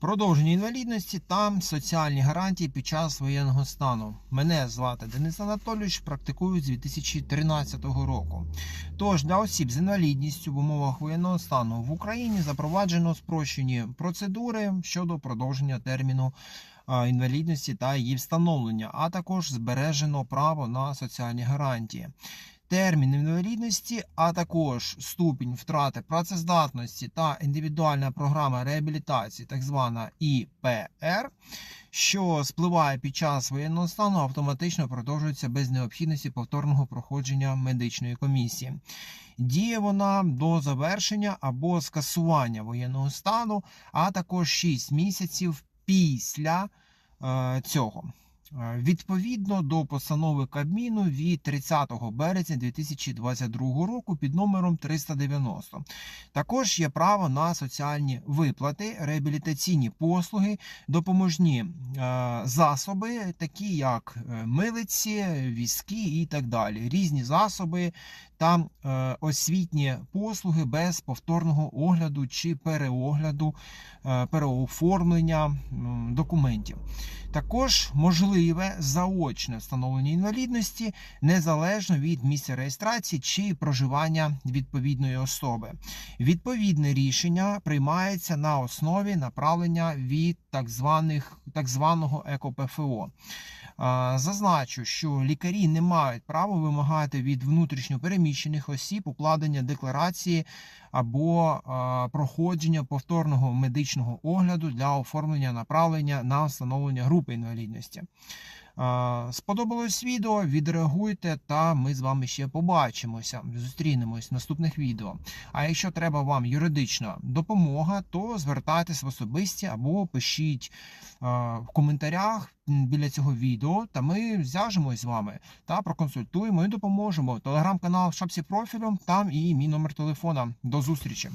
Продовження інвалідності та соціальні гарантії під час воєнного стану. Мене звати Денис Анатолійович, практикую з 2013 року. Тож для осіб з інвалідністю в умовах воєнного стану в Україні запроваджено спрощені процедури щодо продовження терміну інвалідності та її встановлення, а також збережено право на соціальні гарантії. Термін інвалідності, а також ступінь втрати працездатності та індивідуальна програма реабілітації, так звана ІПР, що спливає під час воєнного стану, автоматично продовжується без необхідності повторного проходження медичної комісії. Діє вона до завершення або скасування воєнного стану, а також 6 місяців після е, цього. Е, Відповідно до постанови Кабміну від 30 березня 2022 року під номером 390. Також є право на соціальні виплати, реабілітаційні послуги, допоможні е, засоби, такі як е, милиці, візки і так далі. Різні засоби та освітні послуги без повторного огляду чи переогляду, переоформлення документів. Також можливе заочне встановлення інвалідності незалежно від місця реєстрації чи проживання відповідної особи. Відповідне рішення приймається на основі направлення від так званих так званого ЕКОПФО. Зазначу, що лікарі не мають права вимагати від внутрішньо переміщених осіб укладення декларації або проходження повторного медичного огляду для оформлення направлення на встановлення групи інвалідності. Сподобалось відео, відреагуйте, та ми з вами ще побачимося. Зустрінемось в наступних відео. А якщо треба вам юридична допомога, то звертайтесь в особисті або пишіть в коментарях біля цього відео, та ми зв'яжемось з вами та проконсультуємо і допоможемо. Телеграм-канал в шапці там і мій номер телефона. До зустрічі!